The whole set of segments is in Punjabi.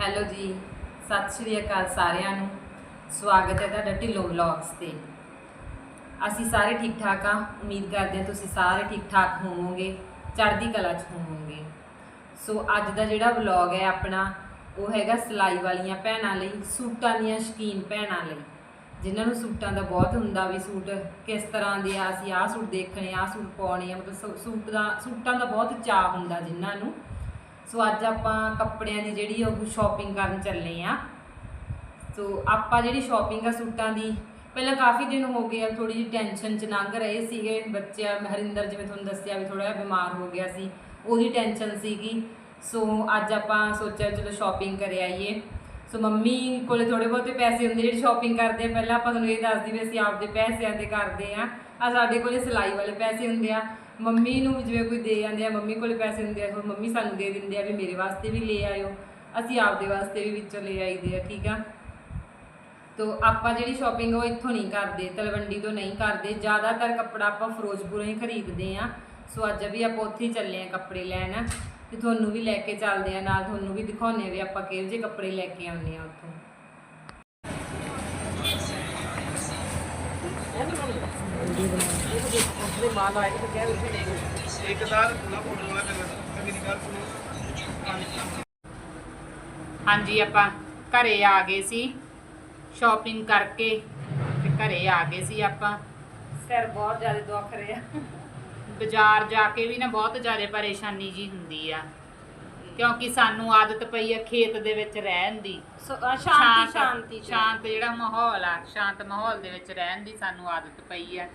ਹੈਲੋ ਜੀ, ਸਤਿ ਸ਼੍ਰੀ ਅਕਾਲ ਸਾਰਿਆਂ ਨੂੰ। ਸਵਾਗਤ ਹੈ ਤੁਹਾਡਾ ਢਿੱਲੋਂ ਵਲੌਗਸ ਤੇ। ਅਸੀਂ ਸਾਰੇ ਠੀਕ ਠਾਕ ਆ ਉਮੀਦ ਕਰਦੇ ਹਾਂ ਤੁਸੀਂ ਸਾਰੇ ਠੀਕ ਠਾਕ ਹੋਵੋਗੇ, ਚੜ੍ਹਦੀ ਕਲਾ 'ਚ ਹੋਵੋਗੇ। ਸੋ ਅੱਜ ਦਾ ਜਿਹੜਾ ਵਲੌਗ ਹੈ ਆਪਣਾ, ਉਹ ਹੈਗਾ ਸਿਲਾਈ ਵਾਲੀਆਂ ਭੈਣਾਂ ਲਈ, ਸੂਟਾਂ ਦੀਆਂ ਸ਼ਕੀਨ ਭੈਣਾਂ ਲਈ। ਜਿਨ੍ਹਾਂ ਨੂੰ ਸੂਟਾਂ ਦਾ ਬਹੁਤ ਹੁੰਦਾ ਵੀ ਸੂਟ ਕਿਸ ਤਰ੍ਹਾਂ ਦੇ ਆ, ਅਸੀਂ ਆਹ ਸੂਟ ਦੇਖਣੇ, ਆਹ ਸੂਟ ਪਾਉਣੇ ਆ। ਮਤਲਬ ਸੂ- ਸੂਟ ਦਾ, ਸੂਟਾਂ ਦਾ ਬਹੁਤ ਚਾਅ ਹੁੰਦਾ ਜਿਨ੍ਹਾਂ ਨੂੰ। ਸੋ ਅੱਜ ਆਪਾਂ ਕੱਪੜਿਆਂ ਦੀ ਜਿਹੜੀ ਉਹ ਸ਼ਾਪਿੰਗ ਕਰਨ ਚੱਲੇ ਆ। ਸੋ ਆਪਾਂ ਜਿਹੜੀ ਸ਼ਾਪਿੰਗ ਆ ਸੂਟਾਂ ਦੀ, ਪਹਿਲਾਂ ਕਾਫੀ ਦਿਨ ਹੋ ਗਏ ਆ ਥੋੜੀ ਜਿਹੀ ਟੈਨਸ਼ਨ ਚ ਲੰਘ ਰਹੇ ਸੀਗੇ। ਬੱਚਿਆਂ, ਹਰਿੰਦਰ ਜਿਵੇਂ ਤੁਹਾਨੂੰ ਦੱਸਿਆ ਵੀ ਥੋੜਾ ਜਿਹਾ ਬਿਮਾਰ ਹੋ ਗਿਆ ਸੀ ਉਹਦੀ ਟੈਨਸ਼ਨ ਸੀਗੀ। ਸੋ ਅੱਜ ਆਪਾਂ ਸੋਚਿਆ ਚਲੋ ਸ਼ਾਪਿੰਗ ਕਰ ਆਈਏ। ਸੋ ਮੰਮੀ ਕੋਲੇ ਥੋੜੇ ਬਹੁਤੇ ਪੈਸੇ ਹੁੰਦੇ, ਜਿਹੜੇ ਸ਼ਾਪਿੰਗ ਕਰਦੇ ਆ, ਪਹਿਲਾਂ ਆਪਾਂ ਤੁਹਾਨੂੰ ਇਹ ਦੱਸਦੀ ਵੀ ਅਸੀਂ ਆਪਦੇ ਪੈਸਿਆਂ ਤੇ ਕਰਦੇ ਆ। ਆ ਸਾਡੇ ਕੋਲੇ ਸਿਲਾਈ ਵਾਲੇ ਪੈਸੇ ਹੁੰਦੇ ਆ। ਮੰਮੀ ਨੂੰ ਵੀ ਜਿਵੇਂ ਕੋਈ ਦੇ ਜਾਂਦੇ ਆ, ਮੰਮੀ ਕੋਲੇ ਪੈਸੇ ਹੁੰਦੇ ਆ ਫਿਰ ਮੰਮੀ ਸਾਨੂੰ ਦੇ ਦਿੰਦੇ ਆ ਵੀ ਮੇਰੇ ਵਾਸਤੇ ਵੀ ਲੈ ਆਇਓ, ਅਸੀਂ ਆਪਦੇ ਵਾਸਤੇ ਵੀ ਵਿੱਚੋਂ ਲੈ ਆਈਦੇ ਆ, ਠੀਕ ਆ? ਤੋ ਆਪਾਂ ਜਿਹੜੀ ਸ਼ਾਪਿੰਗ ਉਹ ਇੱਥੋਂ ਨਹੀਂ ਕਰਦੇ, ਤਲਵੰਡੀ ਤੋਂ ਨਹੀਂ ਕਰਦੇ, ਜ਼ਿਆਦਾਤਰ ਕੱਪੜਾ ਆਪਾਂ ਫਿਰੋਜ਼ਪੁਰੋਂ ਹੀ ਖਰੀਦਦੇ ਆ। ਸੋ ਅੱਜ ਵੀ ਆਪਾਂ ਉੱਥੇ ਹੀ ਚੱਲੇ ਆ ਕੱਪੜੇ ਲੈਣ ਤੇ ਤੁਹਾਨੂੰ ਵੀ ਲੈ ਕੇ ਚੱਲਦੇ ਆ, ਨਾਲ ਤੁਹਾਨੂੰ ਵੀ ਦਿਖਾਉਂਦੇ ਆ ਵੀ ਆਪਾਂ ਕਿਹੋ ਜਿਹੇ ਕੱਪੜੇ ਲੈ ਕੇ ਆਉਂਦੇ ਆ ਉੱਥੋਂ। ਹਾਂਜੀ ਆਪਾਂ ਘਰੇ ਆ ਗਏ ਸੀ। ਸ਼ਾਪਿੰਗ ਕਰਕੇ ਤੇ ਘਰੇ ਆ ਗਏ ਸੀ ਆਪਾਂ। ਸਿਰ ਬਹੁਤ ਜ਼ਿਆਦਾ ਦੁਖ ਰਿਹਾ। ਬਾਜ਼ਾਰ ਜਾ ਕੇ ਵੀ ਨਾ ਬਹੁਤ ਜ਼ਿਆਦਾ ਪਰੇਸ਼ਾਨੀ ਜੀ ਹੁੰਦੀ ਆ। ਕਿਉਂਕਿ ਸਾਨੂੰ ਆਦਤ ਪਈ ਆ ਖੇਤ ਦੇ ਵਿੱਚ ਰਹਿਣ ਦੀ। ਸ਼ਾਂਤੀ ਸ਼ਾਂਤੀ ਚ। ਸ਼ਾਂਤ ਜਿਹੜਾ ਮਾਹੌਲ ਆ ਸ਼ਾਂਤ ਮਾਹੌਲ ਦੇ ਵਿੱਚ ਰਹਿਣ ਦੀ ਸਾਨੂੰ ਆਦਤ ਪਈ ਆ।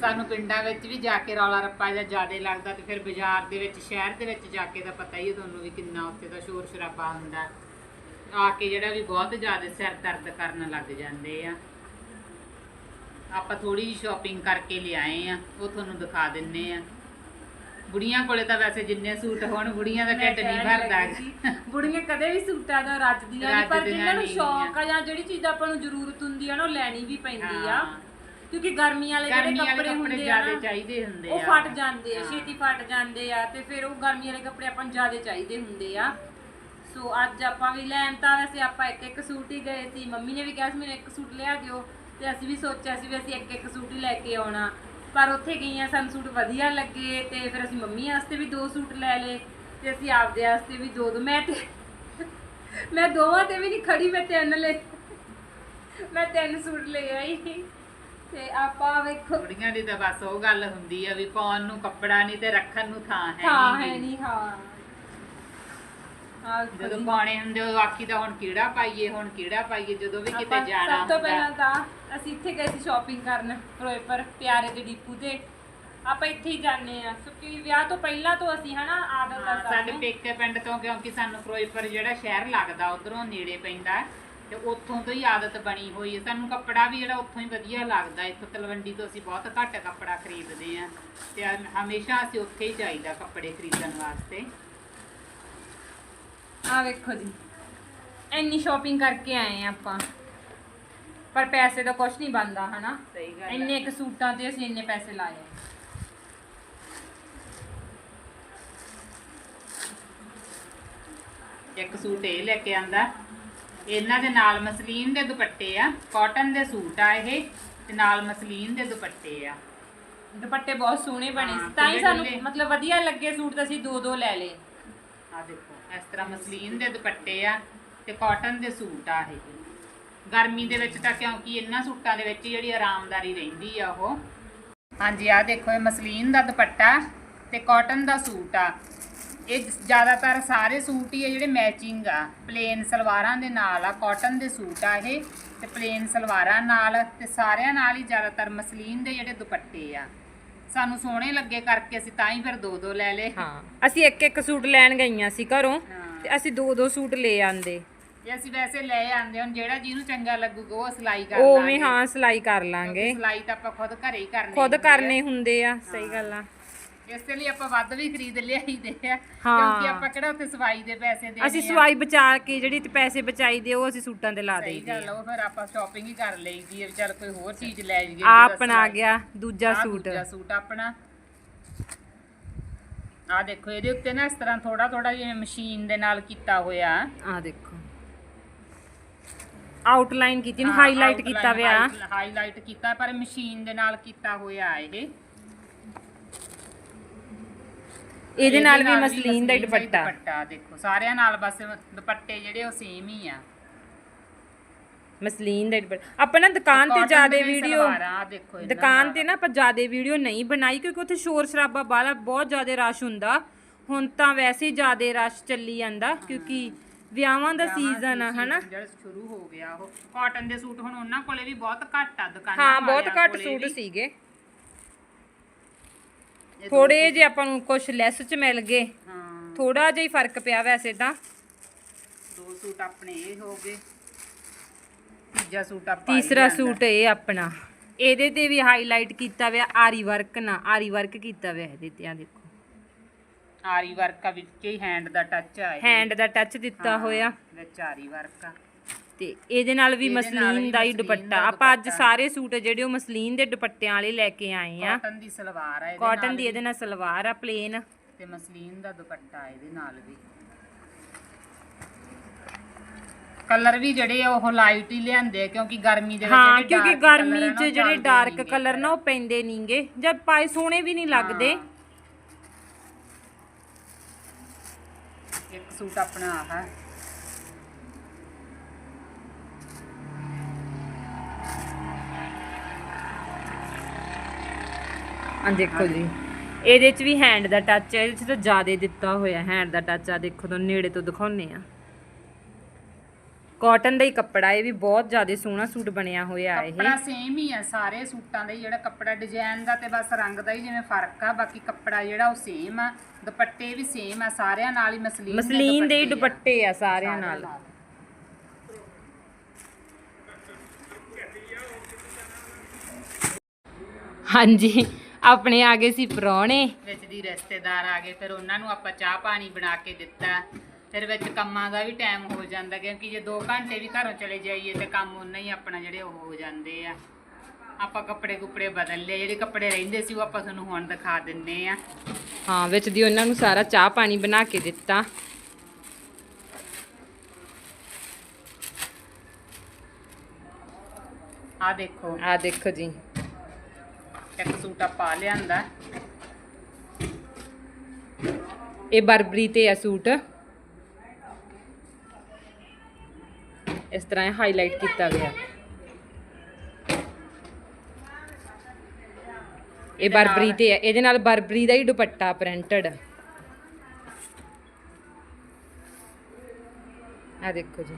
ਸਾਨੂੰ ਪਿੰਡਾਂ ਵਿੱਚ ਵੀ ਜਾ ਕੇ ਰੌਲਾ ਰੱਪਾ ਜਾਂ ਜ਼ਿਆਦਾ ਲੱਗਦਾ ਤੇ ਫਿਰ ਬਾਜ਼ਾਰ ਦੇ ਵਿੱਚ ਸ਼ਹਿਰ ਦੇ ਵਿੱਚ ਜਾ ਕੇ ਤਾਂ ਪਤਾ ਹੀ ਹੈ ਤੁਹਾਨੂੰ ਵੀ ਕਿੰਨਾ ਉੱਥੇ ਦਾ ਸ਼ੋਰ ਸ਼ਰਾਬਾ ਹੁੰਦਾ। ਆ ਕੇ ਜਿਹੜਾ ਵੀ ਬਹੁਤ ਜ਼ਿਆਦਾ ਸਿਰ ਦਰਦ ਕਰਨ ਲੱਗ ਜਾਂਦੇ ਆ। ਆਪਾਂ ਥੋੜੀ ਜਿਹੀ ਸ਼ਾਪਿੰਗ ਕਰਕੇ ਲਿਆਏ ਆ ਉਹ ਤੁਹਾਨੂੰ ਦਿਖਾ ਦਿੰਨੇ ਆ। ਬੁੜੀਆਂ ਕੋਲੇ ਤਾਂ ਵੈਸੇ ਜਿੰਨੇ ਸੂਟ ਹੋਣ ਬੁੜੀਆਂ ਦਾ ਢਿੱਡ ਨਹੀਂ ਭਰਦਾ ਬੁੜੀਆਂ ਕਦੇ ਵੀ ਸੂਟਾਂ ਦਾ ਰੱਜਦੀਆਂ ਨਹੀਂ ਪਰ ਜਿਨ੍ਹਾਂ ਨੂੰ ਸ਼ੌਕ ਆ ਜਾਂ ਜਿਹੜੀ ਚੀਜ਼ ਆਪਾਂ ਨੂੰ ਜ਼ਰੂਰਤ ਹੁੰਦੀ ਆ ਨਾ ਉਹ ਲੈਣੀ ਵੀ ਪੈਂਦੀ ਆ। ਕਿਉਂਕਿ ਗਰਮੀਆਂ ਵਾਲੇ ਜਿਹੜੇ ਗਰਮੀ ਵਾਲੇ ਕੱਪੜੇ ਕੱਪੜੇ ਹੁੰਦੇ ਆ ਜ਼ਿਆਦਾ ਨਾ, ਚਾਹੀਦੇ ਹੁੰਦੇ ਉਹ ਆ। ਫਟ ਜਾਂਦੇ ਆ ਹਾਂ। ਛੇਤੀ ਫਟ ਜਾਂਦੇ ਆ ਤੇ ਫਿਰ ਉਹ ਗਰਮੀ ਵਾਲੇ ਕੱਪੜੇ ਆਪਾਂ ਨੂੰ ਜ਼ਿਆਦਾ ਚਾਹੀਦੇ ਹੁੰਦੇ ਆ। ਸੋ ਅੱਜ ਆਪਾਂ ਵੀ ਲੈਣ ਤਾਂ ਵੈਸੇ ਆਪਾਂ ਇੱਕ ਇੱਕ ਸੂਟ ਹੀ ਗਏ ਸੀ ਮੰਮੀ ਨੇ ਵੀ ਕਿਹਾ ਸੀ ਮੈਨੂੰ ਇੱਕ ਸੂਟ ਲਿਆ ਦਿਓ ਤੇ ਅਸੀਂ ਵੀ ਸੋਚਿਆ ਸੀ ਵੀ ਅਸੀਂ ਇੱਕ ਇੱਕ ਸੂਟ ਹੀ ਲੈ ਕੇ ਆਉਣਾ। ਪਰ ਉੱਥੇ ਗਈਆਂ ਸਾਨੂੰ ਸੂਟ ਵਧੀਆ ਲੱਗੇ ਤੇ ਫਿਰ ਅਸੀਂ ਮੰਮੀ ਵਾਸਤੇ ਵੀ ਦੋ ਸੂਟ ਲੈ ਲਏ ਤੇ ਅਸੀਂ ਆਪਦੇ ਵਾਸਤੇ ਵੀ ਦੋ ਦੋ। ਮੈਂ ਤੇ ਮੈਂ ਦੋਵਾਂ ਤੇ ਵੀ ਨਹੀਂ ਖੜੀ ਮੈਂ ਤਿੰਨ ਲੈ ਮੈਂ ਤਿੰਨ ਸੂਟ ਲੈ ਆਈ। ਤੇ ਆਪਾਂ ਵੇਖੋ। ਬੁੜੀਆਂ ਦੀ ਤਾਂ ਬਸ ਉਹ ਗੱਲ ਹੁੰਦੀ ਆ ਵੀ ਪਾਉਣ ਨੂੰ ਕੱਪੜਾ ਨਹੀਂ ਤੇ ਰੱਖਣ ਨੂੰ ਥਾਂ ਹੈ ਹਾਂ ਹੈ। ਨਹੀਂ ਹਾਂ। ਆ ਜਦੋਂ ਪਾਉਣੇ ਹੁੰਦੇ ਉਹ ਆਖੀ ਦਾ ਹੁਣ ਕਿਹੜਾ ਪਾਈਏ ਹੁਣ ਕਿਹੜਾ ਪਾਈਏ ਜਦੋਂ ਵੀ ਕਿਤੇ ਜਾਣਾ ਸਭ ਤੋਂ ਪਹਿਲਾਂ ਤਾਂ ਅਸੀਂ ਇੱਥੇ ਗਏ ਸੀ ਸ਼ਾਪਿੰਗ ਕਰਨ ਫਿਰੋਜ਼ਪੁਰ ਪਿਆਰੇ ਦੇ ਡੀਪੂ ਤੇ। ਆਪਾਂ ਇੱਥੇ ਹੀ ਜਾਂਦੇ ਆ ਕਿਉਂਕਿ ਵਿਆਹ ਤੋਂ ਪਹਿਲਾਂ ਤੋਂ ਅਸੀਂ ਹਨਾ ਆਦਤ ਹਾਂ, ਸਾਡੇ ਪੇਕੇ ਪਿੰਡ ਤੋਂ ਕਿਉਂਕਿ ਸਾਨੂੰ ਫਿਰੋਜ਼ਪੁਰ ਜਿਹੜਾ ਸ਼ਹਿਰ ਲੱਗਦਾ ਉਧਰੋਂ ਨੇੜੇ ਪੈਂਦਾ। ਤੇ ਉੱਥੋਂ ਤੋਂ ਹੀ ਆਦਤ ਬਣੀ ਹੋਈ ਹੈ। ਸਾਨੂੰ ਕੱਪੜਾ ਵੀ ਜਿਹੜਾ ਉੱਥੋਂ ਹੀ ਵਧੀਆ ਲੱਗਦਾ। ਇੱਥੋਂ ਤਲਵੰਡੀ ਤੋਂ ਅਸੀਂ ਬਹੁਤ ਘੱਟ ਕੱਪੜਾ ਖਰੀਦਦੇ ਆ ਤੇ ਹਮੇਸ਼ਾ ਅਸੀਂ ਉੱਥੇ ਹੀ ਜਾਈਦਾ ਕੱਪੜੇ ਖਰੀਦਣ ਵਾਸਤੇ। ਆ ਵੇਖੋ ਜੀ। ਇੰਨੀ ਸ਼ਾਪਿੰਗ ਕਰਕੇ ਆਏ ਆ ਆਪਾਂ। ਪਰ ਪੈਸੇ ਦਾ ਕੁਝ ਨਹੀਂ ਬਣਦਾ ਹਨਾ? ਸਹੀ ਗੱਲ। ਇੰਨੇ ਇੱਕ ਸੂਟਾਂ ਤੇ ਅਸੀਂ ਇੰਨੇ ਪੈਸੇ ਲਾਏ ਇੱਕ ਸੂਟ ਇਹ ਲੈ ਕੇ ਆਂਦਾ। ਇਹਨਾਂ ਦੇ ਨਾਲ ਮਸਲੀਨ ਦੇ ਦੁਪੱਟੇ ਆ ਕਾਟਨ ਦੇ ਸੂਟ ਆ ਇਹ ਤੇ ਨਾਲ ਮਸਲੀਨ ਦੇ ਦੁਪੱਟੇ ਆ। ਦੁਪੱਟੇ ਬਹੁਤ ਸੋਹਣੇ ਬਣੇ ਹਾਂ, ਸੀ ਤਾਂ ਹੀ ਸਾਨੂੰ ਡੁੱਲੇ। ਮਤਲਬ ਵਧੀਆ ਲੱਗੇ ਸੂਟ ਤਾਂ ਅਸੀਂ ਦੋ ਦੋ ਲੈ ਲਏ। ਆ ਦੇਖੋ ਇਸ ਤਰ੍ਹਾਂ ਮਸਲੀਨ ਦੇ ਦੁਪੱਟੇ ਆ ਤੇ ਕਾਟਨ ਦੇ ਸੂਟ ਆ ਇਹ। ਗਰਮੀ ਦੇ ਵਿੱਚ ਤਾਂ ਕਿਉਂਕਿ ਇਹਨਾਂ ਸੂਟਾਂ ਦੇ ਵਿੱਚ ਜਿਹੜੀ ਆਰਾਮਦਾਰੀ ਰਹਿੰਦੀ ਆ ਉਹ। ਹਾਂਜੀ ਆ ਦੇਖੋ ਇਹ ਮਸਲੀਨ ਦਾ ਦੁਪੱਟਾ ਤੇ ਕਾਟਨ ਦਾ ਸੂਟ ਆ। ਇਹ ਜ਼ਿਆਦਾਤਰ ਸਾਰੇ ਸੂਟ ਹੀ ਆ ਜਿਹੜੇ ਮੈਚਿੰਗ ਆ। ਪਲੇਨ ਸਲਵਾਰਾਂ ਦੇ ਨਾਲ ਆ ਕਾਟਨ ਦੇ ਸੂਟ ਆ ਇਹ ਤੇ ਪਲੇਨ ਸਲਵਾਰਾਂ ਨਾਲ ਤੇ ਸਾਰਿਆਂ ਨਾਲ ਹੀ ਜ਼ਿਆਦਾਤਰ ਮਸਲੀਨ ਦੇ ਜਿਹੜੇ ਦੁਪੱਟੇ ਆ। ਸਾਨੂੰ ਸੋਹਣੇ ਲੱਗੇ ਕਰਕੇ ਅਸੀਂ ਤਾਂ ਹੀ ਫਿਰ ਦੋ ਦੋ ਲੈ ਲਏ। ਹਾਂ ਅਸੀਂ ਇੱਕ ਇੱਕ ਸੂਟ ਲੈਣ ਗਈਆਂ ਸੀ ਘਰੋਂ। ਤੇ ਅਸੀਂ ਦੋ ਦੋ ਸੂਟ ਲੈ ਆਂਦੇ। ਜੇ ਅਸੀਂ ਵੈਸੇ ਲੈ ਆਂਦੇ ਹੁਣ ਜਿਹੜਾ ਜਿਹਨੂੰ ਚੰਗਾ ਲੱਗੂਗਾ ਉਹ ਸਿਲਾਈ ਕਰ ਉਵੇਂ ਹਾਂ ਸਿਲਾਈ ਕਰ ਲਾਂਗੇ। ਸਿਲਾਈ ਤਾਂ ਆਪਾਂ ਖੁਦ ਘਰੇ ਹੀ ਕਰਨੀ ਖੁਦ ਕਰਨੇ ਹੁੰਦੇ ਆ ਸਹੀ ਗੱਲ ਆ। ਇਸੇ ਲਈ ਆਪਾਂ ਵੱਧ ਵੀ ਖਰੀਦ ਲਿਆਈਦੇ ਆ। ਕਿਉਂਕਿ ਆਪਾਂ ਕਿਹੜਾ ਉੱਥੇ ਸਵਾਈ ਦੇ ਪੈਸੇ ਦੇਣੇ ਅਸੀਂ। ਸਵਾਈ ਬਚਾ ਕੇ ਜਿਹੜੀ ਤੇ ਪੈਸੇ ਬਚਾਈਦੇ ਉਹ ਅਸੀਂ ਸੂਟਾਂ ਤੇ ਲਾ ਸਹੀ ਦੇਈਦੇ ਗੱਲ ਆ, ਉਹ ਫਿਰ ਆਪਾਂ ਸ਼ਾਪਿੰਗ ਹੀ ਕਰ ਲਈਦੀ ਹੈ ਵੀ ਚੱਲ ਕੋਈ ਹੋਰ ਚੀਜ਼ ਲੈ ਜਾਈਏ ਆ ਜਿਹੜਾ ਆਪਣਾ ਆ ਗਿਆ ਦੂਜਾ ਆਹ ਸੂਟ। ਦੂਜਾ ਸੂਟ ਆਪਣਾ। ਆ ਦੇਖੋ ਇਹਦੇ ਉੱਤੇ ਨਾ ਇਸ ਤਰ੍ਹਾਂ ਥੋੜਾ ਥੋੜਾ ਜਿਵੇਂ ਮਸ਼ੀਨ ਦੇ ਨਾਲ ਕੀਤਾ ਹੋਇਆ। ਆ ਦੇਖੋ। ਆਊਟਲਾਈਨ ਕੀਤੀ ਨੂੰ ਹਾਈਲਾਈਟ ਕੀਤਾ ਹੋਇਆ ਹਾਈਲਾਈਟ ਕੀਤਾ ਪਰ ਮਸ਼ੀਨ ਦੇ ਨਾਲ ਕੀਤਾ ਹੋਇਆ ਇਹ। ਇਹਦੇ ਨਾਲ ਵੀ ਮਸਲੀਨ ਦਾ ਹੀ ਦੁਪੱਟਾ। ਦੁਪੱਟਾ ਦੇਖੋ ਸਾਰਿਆਂ ਨਾਲ ਬਸ ਦੁਪੱਟੇ ਜਿਹੜੇ ਉਹ ਸੇਮ ਹੀ ਆ। ਮਸਲੀਨ ਦਾ ਦੁਪੱਟਾ। ਆਪਾਂ ਨਾ ਦੁਕਾਨ ਤੇ ਜਿਆਦੇ ਵੀਡੀਓ ਦੁਕਾਨ ਤੇ ਨਾ ਆਪਾਂ ਜਿਆਦੇ ਵੀਡੀਓ ਨਹੀਂ ਬਣਾਈ ਕਿਉਂਕਿ ਉੱਥੇ ਸ਼ੋਰ ਸ਼ਰਾਬਾ ਬਾਲਾ ਬਹੁਤ ਜਿਆਦੇ ਰਸ਼ ਹੁੰਦਾ। ਹੁਣ ਤਾਂ ਵੈਸੇ ਹੀ ਜਿਆਦੇ ਰਸ਼ ਚੱਲੀ ਜਾਂਦਾ ਕਿਉਂਕਿ ਵਿਆਹਾਂ ਦਾ ਸੀਜ਼ਨ ਆ ਹਨਾ? ਜਿਹੜਾ ਸ਼ੁਰੂ ਹੋ ਗਿਆ ਉਹ। ਕਾਟਨ ਦੇ ਸੂਟ ਹੁਣ ਉਹਨਾਂ ਕੋਲੇ ਵੀ ਬਹੁਤ ਘੱਟ ਆ ਦੁਕਾਨਾਂ ਹਾਂ ਬਹੁਤ ਘੱਟ ਸੂਟ। ਸੀਗੇ। ਥੋੜੇ ਜੇ ਆਪਾਂ ਨੂੰ ਕੁਝ ਲੈਸ ਚ ਮਿਲ ਗਏ। ਹਾਂ। ਥੋੜਾ ਜਿਹਾ ਹੀ ਫ਼ਰਕ ਪਿਆ ਵੈਸੇ ਤਾਂ। ਦੋ ਸੂਟ ਆਪਣੇ ਇਹ ਹੋ ਗਏ। ਤੀਜਾ ਸੂਟ ਆਪਾਂ ਤੀਸਰਾ। ਸੂਟ ਇਹ ਆਪਣਾ। ਇਹਦੇ ਤੇ ਵੀ ਹਾਈਲਾਈਟ ਕੀਤਾ ਹੋਇਆ ਆਰੀ ਵਰਕ ਨਾ ਆਰੀ ਵਰਕ ਕੀਤਾ ਹੋਇਆ ਇਹਦੇ ਤੇ ਆ ਦੇਖੋ। ਆਰੀ ਵਰਕ ਆ ਵਿੱਚ ਹੀ ਹੈਂਡ ਦਾ ਟੱਚ ਆ। ਹੈਂਡ ਦਾ ਟੱਚ ਦਿੱਤਾ ਹੋਇਆ। ਵਿੱਚ ਆਰੀ ਵਰਕ ਆ। ਤੇ ਇਹਦੇ ਨਾਲ ਵੀ ਮਸਲੀਨ ਦਾ ਹੀ ਦੁਪੱਟਾ। ਆਪਾਂ ਅੱਜ। ਸਾਰੇ ਸੂਟ ਜਿਹੜੇ ਉਹ ਮਸਲੀਨ ਦੇ ਦੁਪੱਟਿਆਂ ਵਾਲੇ ਲੈ ਕੇ ਆਏ ਆ। ਕਾਟਨ ਦੀ ਸਲਵਾਰ ਆ ਇਹਦੇ ਕਾਟਨ ਦੀ ਇਹਦੇ ਨਾਲ ਸਲਵਾਰ ਆ ਪਲੇਨ ਤੇ ਮਸਲੀਨ ਦਾ ਦੁਪੱਟਾ ਇਹਦੇ ਨਾਲ ਵੀ। ਕਲਰ ਵੀ ਜਿਹੜੇ ਆ ਉਹ ਲਾਈਟ ਹੀ ਲਿਆਂਦੇ ਆ ਕਿਉਂਕਿ ਗਰਮੀ ਦੇ ਵਿੱਚ ਹਾਂ ਜਿਹੜੇ ਕਿਉਂਕਿ dark colour ਗਰਮੀ ਆ ਨਾ, 'ਚ ਉਹ ਜਿਹੜੇ ਡਾਰਕ ਨੀਗੇ ਕਲਰ ਨਾ ਉਹ ਪੈਂਦੇ ਨਹੀਂਗੇ ਜਦ ਪਾਏ ਸੋਹਣੇ ਵੀ ਨਹੀਂ ਲੱਗਦੇ। ਹਾਂ। ਇੱਕ ਸੂਟ ਆਪਣਾ ਆਹ ਆ ਦੇਖੋ ਜੀ। ਇਹਦੇ 'ਚ ਵੀ ਹੈਂਡ ਦਾ ਟੱਚ ਹੈ ਇਹਦੇ 'ਚ ਤਾਂ ਜ਼ਿਆਦਾ ਦਿੱਤਾ ਹੋਇਆ ਹੈਂਡ ਦਾ ਟੱਚ ਆ ਦੇਖੋ ਤੋਂ ਨੇੜੇ ਤੋਂ ਦਿਖਾਉਨੇ ਆ ਕਾਟਨ ਦਾ ਹੀ ਕੱਪੜਾ ਇਹ ਵੀ ਬਹੁਤ ਜ਼ਿਆਦਾ ਸੋਹਣਾ ਸੂਟ ਬਣਿਆ ਹੋਇਆ ਇਹ। ਕੱਪੜਾ ਸੇਮ ਹੀ ਆ ਸਾਰੇ ਸੂਟਾਂ ਦਾ ਹੀ ਜਿਹੜਾ ਕੱਪੜਾ ਡਿਜ਼ਾਈਨ ਦਾ ਤੇ ਬਸ ਰੰਗ ਦਾ ਹੀ ਜਿਵੇਂ ਫ਼ਰਕ ਆ ਬਾਕੀ ਕੱਪੜਾ ਜਿਹੜਾ ਉਹ ਸੇਮ ਆ ਦੁਪੱਟੇ ਵੀ ਸੇਮ ਆ ਸਾਰਿਆਂ ਨਾਲ ਹੀ ਮਸਲੀਨ ਮਸਲੀਨ ਦੇ ਹੀ। ਦੁਪੱਟੇ ਆ। ਸਾਰਿਆਂ ਨਾਲ। ਹਾਂਜੀ। ਆਪਣੇ ਆ ਗਏ ਸੀ ਪ੍ਰਾਹੁਣੇ। ਵਿੱਚ ਦੀ ਰਿਸ਼ਤੇਦਾਰ ਆ ਗਏ ਫਿਰ ਉਹਨਾਂ ਨੂੰ ਆਪਾਂ ਚਾਹ ਪਾਣੀ ਬਣਾ ਕੇ ਦਿੱਤਾ। ਫਿਰ ਵਿੱਚ ਕੰਮਾਂ ਦਾ ਵੀ ਟਾਈਮ ਹੋ ਜਾਂਦਾ ਕਿਉਂਕਿ ਜੇ 2 ਘੰਟੇ ਵੀ ਘਰੋਂ ਚਲੇ ਜਾਈਏ ਤੇ ਕੰਮ ਉਹਨਾਂ ਹੀ ਆਪਣਾ ਜਿਹੜੇ ਉਹ ਹੋ ਜਾਂਦੇ ਆ। ਆਪਾਂ ਕੱਪੜੇ ਕੁਪੜੇ ਬਦਲ ਲਏ ਜਿਹੜੇ ਕੱਪੜੇ ਰਹਿੰਦੇ ਸੀ ਉਹ ਆਪਾਂ ਤੁਹਾਨੂੰ ਹੁਣ ਦਿਖਾ ਦਿੰਨੇ ਆ। ਹਾਂ ਵਿੱਚ ਦੀ ਉਹਨਾਂ ਨੂੰ ਸਾਰਾ ਚਾਹ ਪਾਣੀ ਬਣਾ ਕੇ ਦਿੱਤਾ। ਆ ਦੇਖੋ। ਆ ਦੇਖੋ ਜੀ। ਇੱਕ ਸੂਟ ਆਪਾਂ ਲਿਆਂਦਾ। ਇਹ ਬਰਬਰੀ ਤੇ ਆ ਸੂਟ। ਇਸ ਤਰ੍ਹਾਂ ਹਾਈਲਾਈਟ ਕੀਤਾ ਗਿਆ। ਇਹ ਬਰਬਰੀ ਤੇ ਆ। ਇਹਦੇ ਨਾਲ ਬਰਬਰੀ ਦਾ ਹੀ ਦੁਪੱਟਾ ਪ੍ਰਿੰਟਡ ਆ ਦੇਖੋ ਜੀ।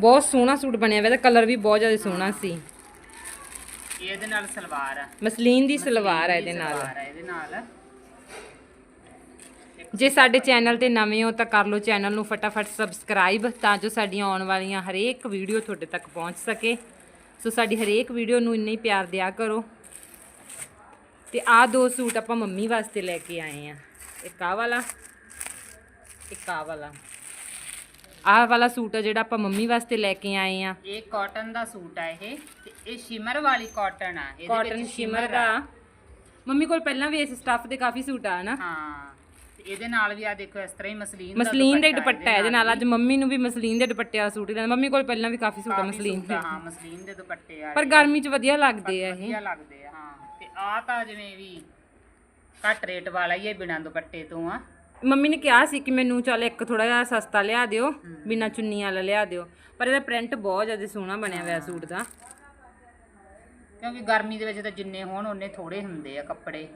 ਬਹੁਤ ਸੋਹਣਾ ਸੂਟ ਬਣਿਆ ਹੋਇਆ ਇਹਦਾ ਕਲਰ ਵੀ ਬਹੁਤ ਜ਼ਿਆਦਾ ਸੋਹਣਾ ਸੀ। ਇਹਦੇ ਨਾਲ ਸਲਵਾਰ ਆ। ਮਸਲੀਨ ਦੀ ਸਲਵਾਰ ਆ ਇਹਦੇ ਨਾਲ। ਸਲਵਾਰ ਆ ਇਹਦੇ ਨਾਲ। ਜੇ ਸਾਡੇ ਚੈਨਲ ਤੇ ਨਵੇਂ ਹੋ ਤਾਂ ਕਰ ਲਓ ਚੈਨਲ ਨੂੰ ਫਟਾਫਟ ਸਬਸਕ੍ਰਾਈਬ ਤਾਂ ਜੋ ਸਾਡੀਆਂ ਆਉਣ ਵਾਲੀਆਂ ਹਰੇਕ ਵੀਡੀਓ ਤੁਹਾਡੇ ਤੱਕ ਪਹੁੰਚ ਸਕੇ। ਸੋ ਸਾਡੀ ਹਰੇਕ ਵੀਡੀਓ ਨੂੰ ਇੰਨਾ ਹੀ ਪਿਆਰ ਦਿਆ ਕਰੋ। ਤੇ ਆਹ ਦੋ ਸੂਟ ਆਪਾਂ ਮੰਮੀ ਵਾਸਤੇ ਲੈ ਕੇ ਆਏ ਆ। ਇੱਕ ਆਹ ਵਾਲਾ ਇੱਕ ਆਹ ਵਾਲਾ। ਆਹ ਵਾਲਾ ਸੂਟ ਆ ਜਿਹੜਾ ਆਪਾਂ ਮੰਮੀ ਵਾਸਤੇ ਲੈ ਕੇ ਆਏ ਆ। ਇਹ ਕਾਟਨ ਦਾ ਸੂਟ ਆ ਇਹ ਤੇ ਇਹ ਸ਼ਿਮਰ ਵਾਲੀ ਕਾਟਨ ਆ। ਇਹਦੇ ਕਾਟਨ ਵਿੱਚ ਸ਼ਿਮਰ ਦਾ। ਮੰਮੀ ਕੋਲ ਪਹਿਲਾਂ ਵੀ ਇਸ ਸਟੱਫ ਦੇ ਕਾਫੀ ਸੂਟ ਆ ਨਾ। ਹਾਂ ਤੇ ਇਹਦੇ ਨਾਲ ਵੀ ਆ ਦੇਖੋ ਇਸ ਤਰ੍ਹਾਂ ਹੀ ਮਸਲੀਨ ਦਾ ਮਸਲੀਨ ਦਾ ਦੁਪੱਟਾ ਹੈ ਇਹਦੇ ਨਾਲ ਅੱਜ ਮੰਮੀ ਨੂੰ ਵੀ ਮਸਲੀਨ ਦੇ ਦੁਪੱਟੇ ਵਾਲਾ ਸੂਟ ਹੀ ਲੈਣਾ। ਮੰਮੀ ਕੋਲ ਪਹਿਲਾਂ ਵੀ ਕਾਫੀ ਸੂਟ ਆ ਮਸਲੀਨ ਦੇ। ਹਾਂ ਮਸਲੀਨ ਦੇ ਦੁਪੱਟੇ ਆ ਪਰ ਗਰਮੀ 'ਚ ਵਧੀਆ ਲੱਗਦੇ ਆ ਇਹ। ਵਧੀਆ ਲੱਗਦੇ ਆ ਹਾਂ। ਤੇ ਆ ਤਾਂ ਜਿਵੇਂ ਵੀ ਘੱਟ ਰੇਟ ਵਾਲਾ ਹੀ ਹੈ ਬਿਨਾਂ ਦੁਪੱਟੇ ਤੋਂ ਆ। ਮੰਮੀ ਨੇ ਕਿਹਾ ਸੀ ਕਿ ਮੈਨੂੰ ਚੱਲ ਇੱਕ ਥੋੜਾ ਜਿਹਾ ਸਸਤਾ ਲਿਆ ਦਿਓ ਬਿਨਾ ਚੁੰਨੀ ਵਾਲਾ ਲਿਆ ਦਿਓ। ਪਰ ਇਹਦਾ ਪ੍ਰਿੰਟ ਬਹੁਤ ਜ਼ਿਆਦਾ ਸੋਹਣਾ ਬਣਿਆ ਹੋਇਆ ਸੂਟ ਦਾ। ਕਿਉਂਕਿ ਗਰਮੀ ਦੇ ਵਿੱਚ ਤਾਂ ਜਿੰਨੇ ਹੋਣ ਉਹਨੇ ਥੋੜੇ ਹੁੰਦੇ ਆ ਕੱਪੜੇ।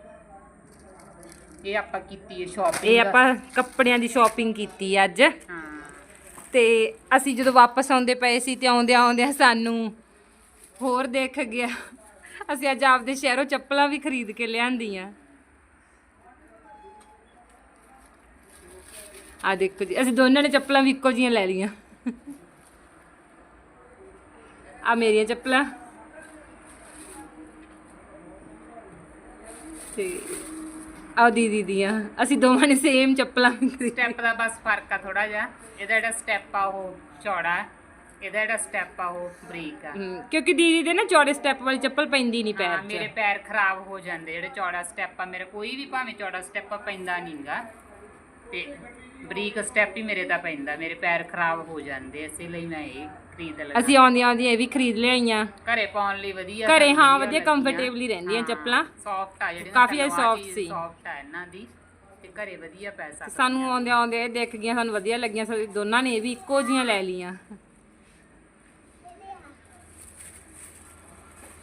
ਇਹ ਆਪਾਂ ਕੀਤੀ ਹੈ ਸ਼ਾਪਿੰਗ ਇਹ ਆਪਾਂ ਕੱਪੜਿਆਂ ਦੀ ਸ਼ਾਪਿੰਗ ਕੀਤੀ ਅੱਜ। ਤੇ ਅਸੀਂ ਜਦੋਂ ਵਾਪਸ ਆਉਂਦੇ ਪਏ ਸੀ ਤੇ ਆਉਂਦਿਆਂ ਆਉਂਦਿਆਂ ਸਾਨੂੰ ਹੋਰ ਦੇਖ ਗਿਆ। ਅਸੀਂ ਅੱਜ ਆਪਦੇ ਸ਼ਹਿਰੋਂ ਚੱਪਲਾਂ ਵੀ ਖਰੀਦ ਕੇ ਲਿਆਂਦੀਆਂ। ਆ ਦੇਖੋ ਜੀ ਅਸੀਂ ਦੋਨਾਂ ਨੇ ਚੱਪਲਾਂ ਵੀ ਇੱਕੋ ਜੀਆਂ ਲੈ ਲਈਆਂ। ਆ ਮੇਰੀਆਂ ਚੱਪਲਾਂ। ਤੇ ਆ ਦੀਦੀ ਦੀਆਂ ਅਸੀਂ ਦੋਵਾਂ ਨੇ ਸੇਮ ਚੱਪਲਾਂ ਸਟੈਪ ਦਾ ਬਸ ਫ਼ਰਕ ਆ ਥੋੜਾ ਜਿਹਾ। ਇਹਦਾ ਜਿਹੜਾ ਸਟੈਪ ਆ ਉਹ ਚੌੜਾ ਹੈ ਇਹਦਾ ਜਿਹੜਾ ਸਟੈਪ ਆ ਉਹ ਬਰੀਕ ਆ। ਹਮ, ਕਿਉਂਕਿ ਦੀਦੀ ਦੇ ਨਾ ਚੌੜੇ ਸਟੈਪ ਵਾਲੀ ਚੱਪਲ ਪੈਂਦੀ ਨਹੀਂ ਪੈਰ ਹਾਂ, 'ਚ। ਮੇਰੇ ਪੈਰ ਖਰਾਬ ਹੋ ਜਾਂਦੇ ਜਿਹੜੇ ਚੌੜਾ ਸਟੈਪ ਆ ਮੇਰੇ ਕੋਈ ਵੀ ਭਾਵੇਂ ਚੌੜਾ ਸਟੈਪ ਪੈਂਦਾ ਨਹੀਂਗਾ ਤੇ ਬਰੀਕ ਸਟੈਪ ਹੀ ਮੇਰੇ ਤਾਂ ਪੈਂਦਾ ਮੇਰੇ ਪੈਰ ਖਰਾਬ ਹੋ ਜਾਂਦੇ ਇਸੇ ਲਈ ਮੈਂ ਇਹ ਖਰੀਦ ਲਗਾ। ਅਸੀਂ ਆਉਂਦੀਆਂ ਆਉਂਦੀਆਂ ਇਹ ਵੀ ਖਰੀਦ ਲਿਆਈਆਂ। ਘਰੇ ਪਾਉਣ ਲਈ ਵਧੀਆ ਘਰੇ ਹਾਂ ਵਧੀਆ ਕੰਫਰਟੇਬਲੀ ਰਹਿੰਦੀਆਂ ਚੱਪਲਾਂ। ਸੌਫਟ ਆ ਜਿਹੜੀਆਂ ਕਾਫੀ soft ਸੀ। ਸੌਫਟ ਆ ਇਹਨਾਂ ਦੀ ਤੇ ਘਰੇ ਵਧੀਆ ਪੈ ਸਕਦਾ ਸਾਨੂੰ ਆਉਂਦੇ ਆਉਂਦੇ ਇਹ ਦਿਖ ਗਈਆਂ ਸਾਨੂੰ ਵਧੀਆ ਲੱਗੀਆਂ ਸੋ ਦੋਨਾਂ ਨੇ ਇਹ ਵੀ ਇੱਕੋ ਜੀਆਂ ਲੈ ਲੀਆਂ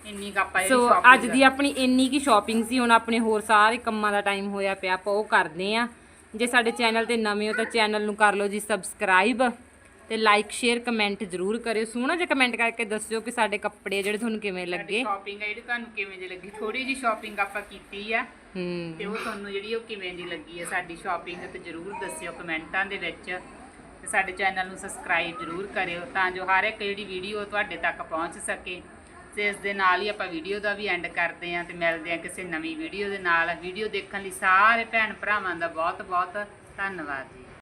ਇੰਨੀ ਕੁ ਆਪਾਂ ਇਹ ਸੋ ਅੱਜ ਦੀ ਆਪਣੀ ਇੰਨੀ ਕੀ ਸ਼ਾਪਿੰਗ ਸੀ ਹੁਣ ਆਪਣੇ ਹੋਰ ਸਾਰੇ ਕੰਮਾਂ ਦਾ ਟਾਈਮ ਹੋਇਆ ਪਿਆ ਆਪਾਂ ਉਹ ਕਰਦੇ ਆ ਜੇ ਸਾਡੇ ਚੈਨਲ ਤੇ ਨਵੇਂ ਹੋ ਤਾਂ ਚੈਨਲ ਨੂੰ ਕਰ ਲਓ ਜੀ ਸਬਸਕ੍ਰਾਈਬ ਤੇ ਲਾਈਕ ਸ਼ੇਅਰ ਕਮੈਂਟ ਜ਼ਰੂਰ ਕਰਿਓ। ਸੋਹਣਾ ਜਿਹਾ ਕਮੈਂਟ ਕਰਕੇ ਦੱਸਿਓ ਕਿ ਸਾਡੇ ਕੱਪੜੇ ਜਿਹੜੇ ਤੁਹਾਨੂੰ ਕਿਵੇਂ ਲੱਗੇ। ਸ਼ਾਪਿੰਗ ਆ ਜਿਹੜੀ ਤੁਹਾਨੂੰ ਕਿਵੇਂ ਦੀ ਲੱਗੀ। ਥੋੜੀ ਜੀ ਸ਼ਾਪਿੰਗ ਆਪਾਂ ਕੀਤੀ ਆ ਹੂੰ। ਤੇ ਉਹ ਤੁਹਾਨੂੰ ਜਿਹੜੀ ਉਹ ਕਿਵੇਂ ਦੀ ਲੱਗੀ ਹੈ ਸਾਡੀ ਸ਼ਾਪਿੰਗ ਤੇ ਜਰੂਰ ਦੱਸਿਓ ਕਮੈਂਟਾਂ ਦੇ ਵਿੱਚ। ਤੇ ਸਾਡੇ ਚੈਨਲ ਨੂੰ ਸਬਸਕ੍ਰਾਈਬ ਜਰੂਰ ਕਰਿਓ ਤਾਂ ਜੋ ਹਰ ਇੱਕ ਜਿਹੜੀ ਵੀਡੀਓ ਤੁਹਾਡੇ ਤੱਕ ਪਹੁੰਚ ਸਕੇ। ਤੇ ਇਸ ਦੇ ਨਾਲ ਹੀ ਆਪਾਂ ਵੀਡੀਓ ਦਾ ਵੀ ਐਂਡ ਕਰਦੇ ਹਾਂ ਤੇ ਮਿਲਦੇ ਹਾਂ ਕਿਸੇ ਨਵੀਂ ਵੀਡੀਓ ਦੇ ਨਾਲ। ਵੀਡੀਓ ਦੇਖਣ ਲਈ ਸਾਰੇ ਭੈਣ ਭਰਾਵਾਂ ਦਾ ਬਹੁਤ ਬਹੁਤ ਧੰਨਵਾਦ।